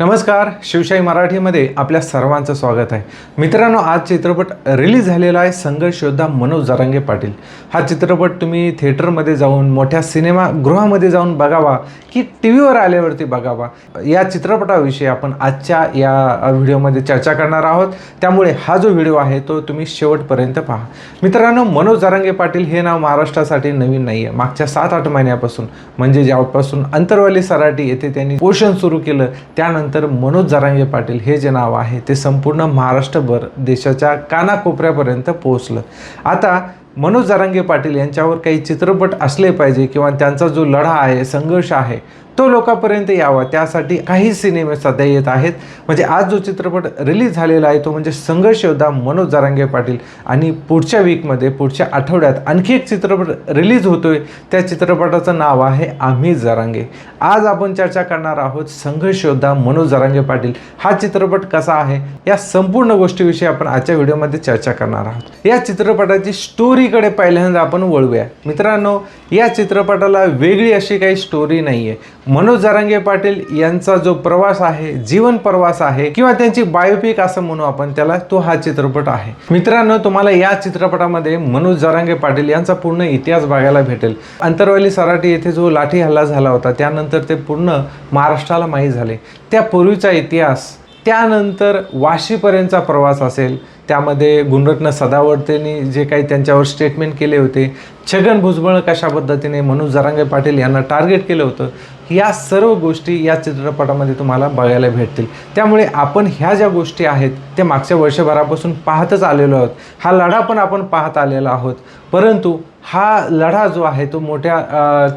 नमस्कार शिवशाही मराठीमध्ये आपल्या सर्वांचं स्वागत आहे. मित्रांनो आज चित्रपट रिलीज झालेला आहे संघर्ष योद्धा मनोज जरांगे पाटील. हा चित्रपट तुम्ही थिएटरमध्ये जाऊन मोठ्या सिनेमागृहामध्ये जाऊन बघावा की टी व्हीवर आल्यावरती बघावा? या चित्रपटाविषयी आपण आजच्या या व्हिडिओमध्ये चर्चा करणार आहोत. त्यामुळे हा जो व्हिडिओ आहे तो तुम्ही शेवटपर्यंत पहा. मित्रांनो मनोज जरांगे पाटील हे नाव महाराष्ट्रासाठी नवीन नाही आहे मागच्या सात आठ महिन्यापासून म्हणजे ज्यापासून अंतरवाली सराटी येथे त्यांनी पोषण सुरू केलं त्यानंतर मनोज जरांगे पाटील हे जे नाव आहे ते संपूर्ण महाराष्ट्रभर देशाच्या कानाकोपऱ्यापर्यंत पोहोचलं. आता मनोज जरांगे पाटील यांच्यावर काही चित्रपट असले पाहिजे किंवा त्यांचा जो लढा आहे संघर्ष आहे तो लोकांपर्यंत यावा. त्यासाठी काही सिनेमे सध्या येत आहेत. म्हणजे आज जो चित्रपट रिलीज झालेला आहे तो म्हणजे संघर्ष योद्धा मनोज जारांगे पाटील आणि पुढच्या वीकमध्ये पुढच्या आठवड्यात आणखी एक चित्रपट रिलीज होतोय. त्या चित्रपटाचं नाव आहे आम्ही जरांगे. आज आपण चर्चा करणार आहोत संघर्ष योद्धा मनोज जरांगे पाटील. हा चित्रपट कसा आहे? या संपूर्ण गोष्टीविषयी आपण आजच्या व्हिडिओमध्ये चर्चा करणार आहोत. या चित्रपटाची स्टोरीकडे पहिल्यांदा आपण वळूया. मित्रांनो या चित्रपटाला वेगळी अशी काही स्टोरी नाही आहे मनोज जरांगे पाटील यांचा जो प्रवास आहे जीवन प्रवास आहे किंवा त्यांची बायोपिक असं म्हणू आपण त्याला तो हा चित्रपट आहे. मित्रांनो तुम्हाला या चित्रपटामध्ये मनोज जरांगे पाटील यांचा पूर्ण इतिहास बघायला भेटेल. अंतरवाली सराटी येथे जो लाठी हल्ला झाला होता त्यानंतर ते पूर्ण महाराष्ट्राला माहीत झाले. त्यापूर्वीचा इतिहास त्यानंतर वाशीपर्यंतचा प्रवास असेल त्यामध्ये गुणरत्न सदावर्तेंनी जे काही त्यांच्यावर स्टेटमेंट केले होते छगन भुजबळ कशा पद्धतीने मनोज जरांगे पाटील यांना टार्गेट केलं होतं या सर्व गोष्टी या चित्रपटामध्ये तुम्हाला बघायला भेटतील. त्यामुळे आपण ह्या ज्या गोष्टी आहेत त्या मागच्या वर्षभरापासून पाहतच आलेलो आहोत. हा लढा पण आपण पाहत आलेलो आहोत. परंतु हा लढा जो आहे तो मोठ्या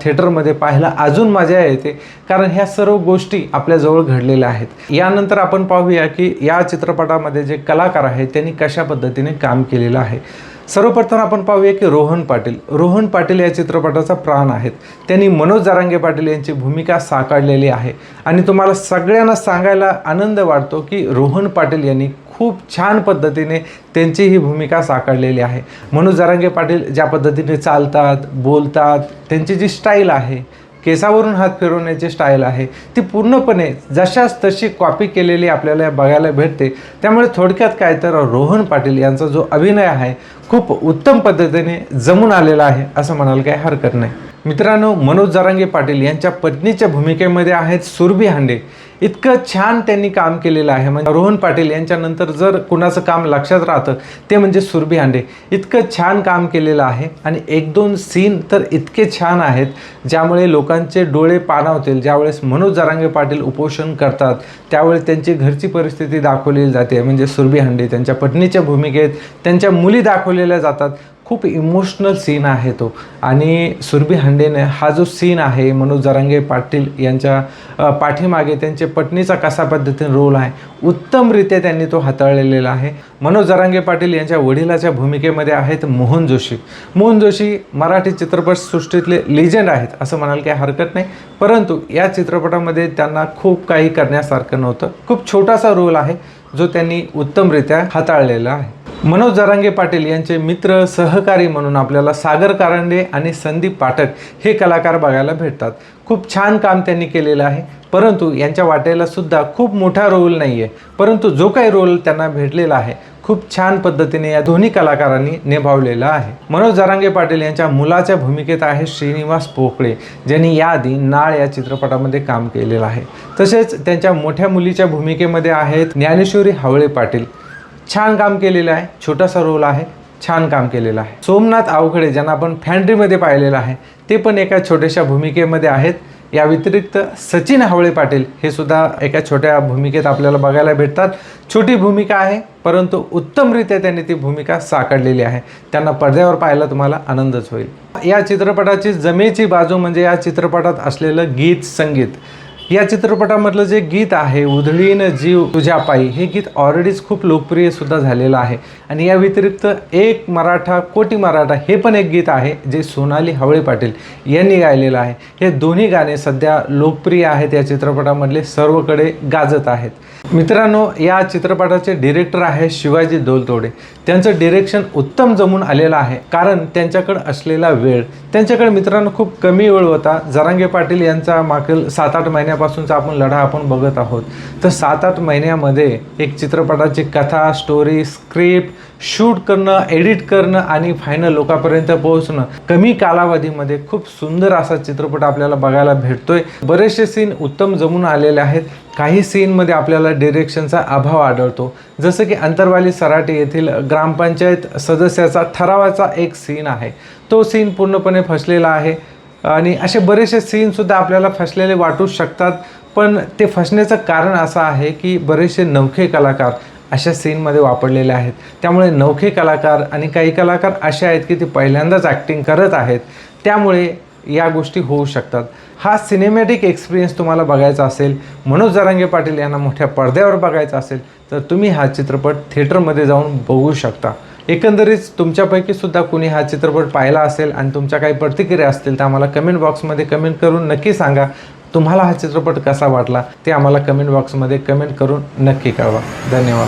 थिएटरमध्ये पाहायला अजून मजा येते. कारण ह्या सर्व गोष्टी आपल्याजवळ घडलेल्या आहेत. यानंतर आपण पाहूया की या चित्रपटामध्ये जे कलाकार आहेत त्यांनी कशा पद्धतीने काम केलेलं आहे. सर्वप्रथम आपण पाहूया की रोहन पाटील. रोहन पाटील या चित्रपटाचा प्राण आहेत. त्यांनी मनोज जारांगे पाटील यांची भूमिका साकारलेली आहे. आणि तुम्हाला सगळ्यांना सांगायला आनंद वाटतो की रोहन पाटील यांनी खूप छान पद्धतीने त्यांची ही भूमिका साकारलेली आहे. मनोज जारांगे पाटील ज्या पद्धतीने चालतात बोलतात त्यांची जी स्टाईल आहे केसावरून हात फिरवण्याची स्टाईल आहे. ती पूर्णपणे जशाच तशी कॉपी केलेली आपल्याला बघायला भेटते. त्यामुळे थोडक्यात काय तर रोहन पाटील यांचा जो अभिनय आहे खूप उत्तम पद्धतीने जमून आलेला आहे असं म्हणायला काही हरकत नाही. मित्रांनो मनोज जरांगे पाटील यांच्या पत्नीच्या भूमिकेमध्ये आहेत सुरभी हांडे. इतकं छान त्यांनी काम केलेलं आहे. म्हणजे रोहन पाटील यांच्यानंतर जर कुणाचं काम लक्षात राहतं ते म्हणजे सुरभी हांडे. इतकं छान काम केलेलं आहे आणि एक दोन सीन तर इतके छान आहेत ज्यामुळे लोकांचे डोळे पाणावतील. ज्यावेळेस मनोज जरांगे पाटील उपोषण करतात त्यावेळेस त्यांची घरची परिस्थिती दाखवलेली जाते. म्हणजे सुरभी हांडे त्यांच्या पत्नीच्या भूमिकेत त्यांच्या मुली दाखवलेल्या जातात. खूप इमोशनल सीन आहे तो. आणि सुरभी हांडेने हा जो सीन आहे मनोज जरांगे पाटील यांच्या पाठीमागे त्यांचे पत्नीचा कसा पद्धतीने रोल आहे उत्तमरित्या त्यांनी तो हाताळलेला आहे. मनोज जरांगे पाटील यांच्या वडिलाच्या भूमिकेमध्ये आहेत मोहन जोशी. मोहन जोशी मराठी चित्रपटसृष्टीतले लिजंड आहेत असं म्हणाल काही हरकत नाही. परंतु या चित्रपटामध्ये त्यांना खूप काही करण्यासारखं नव्हतं. खूप छोटासा रोल आहे जो त्यांनी उत्तमरित्या हाताळलेला आहे. मनोज जरांगे पाटील यांचे मित्र सहकारी म्हणून आपल्याला सागर कारंडे आणि संदीप पाठक हे कलाकार बघायला भेटतात. खूप छान काम त्यांनी केलेलं आहे. परंतु यांच्या वाटेला सुद्धा खूप मोठा रोल नाही आहे परंतु जो काही रोल त्यांना भेटलेला आहे खूप छान पद्धतीने या दोन्ही कलाकारांनी निभावलेला आहे. मनोज जरांगे पाटील यांच्या मुलाच्या भूमिकेत आहे श्रीनिवास पोकळे ज्यांनी याआधी नाळ या चित्रपटामध्ये काम केलेलं आहे. तसेच त्यांच्या मोठ्या मुलीच्या भूमिकेमध्ये आहेत ज्ञानेश्वरी हावळे पाटील छान काम केलेलं आहे छोटासा रोल आहे छान काम केलेलं आहे. सोमनाथ आवखडे ज्यांना आपण फॅन्ड्रीमध्ये पाहिलेलं आहे ते पण एका छोट्याशा भूमिकेमध्ये आहेत. या व्यतिरिक्त सचिन हावळे पाटील हे सुद्धा एका छोट्या भूमिकेत आपल्याला बघायला भेटतात. छोटी भूमिका आहे परंतु उत्तमरित्या त्यांनी ती भूमिका साकारलेली आहे. त्यांना पडद्यावर पाहायला तुम्हाला आनंदच होईल. या चित्रपटाची जमेची बाजू म्हणजे या चित्रपटात असलेलं गीत संगीत. या चित्रपटामधलं जे गीत आहे उधळीन जीव तुझ्या पायी हे गीत ऑलरेडीच खूप लोकप्रिय सुद्धा झालेलं आहे. आणि या व्यतिरिक्त एक मराठा कोटी मराठा हे पण एक गीत आहे जे सोनाली हवळे पाटील यांनी गायलेलं आहे. हे दोन्ही गाणे सध्या लोकप्रिय आहेत या चित्रपटामधले सर्वकडे गाजत आहेत. मित्रांनो या चित्रपटाचे डिरेक्टर आहे शिवाजी दोलतोडे. त्यांचं डिरेक्शन उत्तम जमून आलेलं आहे कारण त्यांच्याकडं असलेला वेळ त्यांच्याकडे मित्रांनो खूप कमी वेळ होता. जरांगे पाटील यांचा मागील सात आठ महिन्या वर्षापासूनचा आपण लढा आपण बघत आहोत. तर सात आठ महिन्यामध्ये एक चित्रपटाची कथा स्टोरी स्क्रिप्ट शूट करणं एडिट करणं आणि फायनल लोकांपर्यंत पोहोचणं कमी कालावधीमध्ये खूप सुंदर असा चित्रपट आपल्याला बघायला भेटतोय. बरेचसे सीन उत्तम जमून आलेले आहेत. काही सीनमध्ये आपल्याला डिरेक्शनचा अभाव आढळतो. जसं की अंतरवाली सराटे येथील ग्रामपंचायत सदस्याचा ठरावाचा एक सीन आहे. तो सीन पूर्णपणे फसलेला आहे. आणि असे बरेचसे सीनसुद्धा आपल्याला फसलेले वाटू शकतात. पण ते फसण्याचं कारण असं आहे की बरेचसे नवखे कलाकार अशा सीनमध्ये वापरलेले आहेत. त्यामुळे नवखे कलाकार आणि काही कलाकार असे आहेत की ते पहिल्यांदाच ॲक्टिंग करत आहेत. त्यामुळे या गोष्टी होऊ शकतात. हा सिनेमॅटिक एक्सपिरियन्स तुम्हाला बघायचा असेल मनोज जरांगे पाटील यांना मोठ्या पडद्यावर बघायचा असेल तर तुम्ही हा चित्रपट थिएटरमध्ये जाऊन बघू शकता. एकंदरीत तुमच्यापैकी सुद्धा कुणी हा चित्रपट पाहिला असेल आणि तुमच्या काही प्रतिक्रिया असतील तर आम्हाला कमेंट बॉक्समध्ये कमेंट करून नक्की सांगा. तुम्हाला हा चित्रपट कसा वाटला ते आम्हाला कमेंट बॉक्समध्ये कमेंट करून नक्की कळवा. धन्यवाद.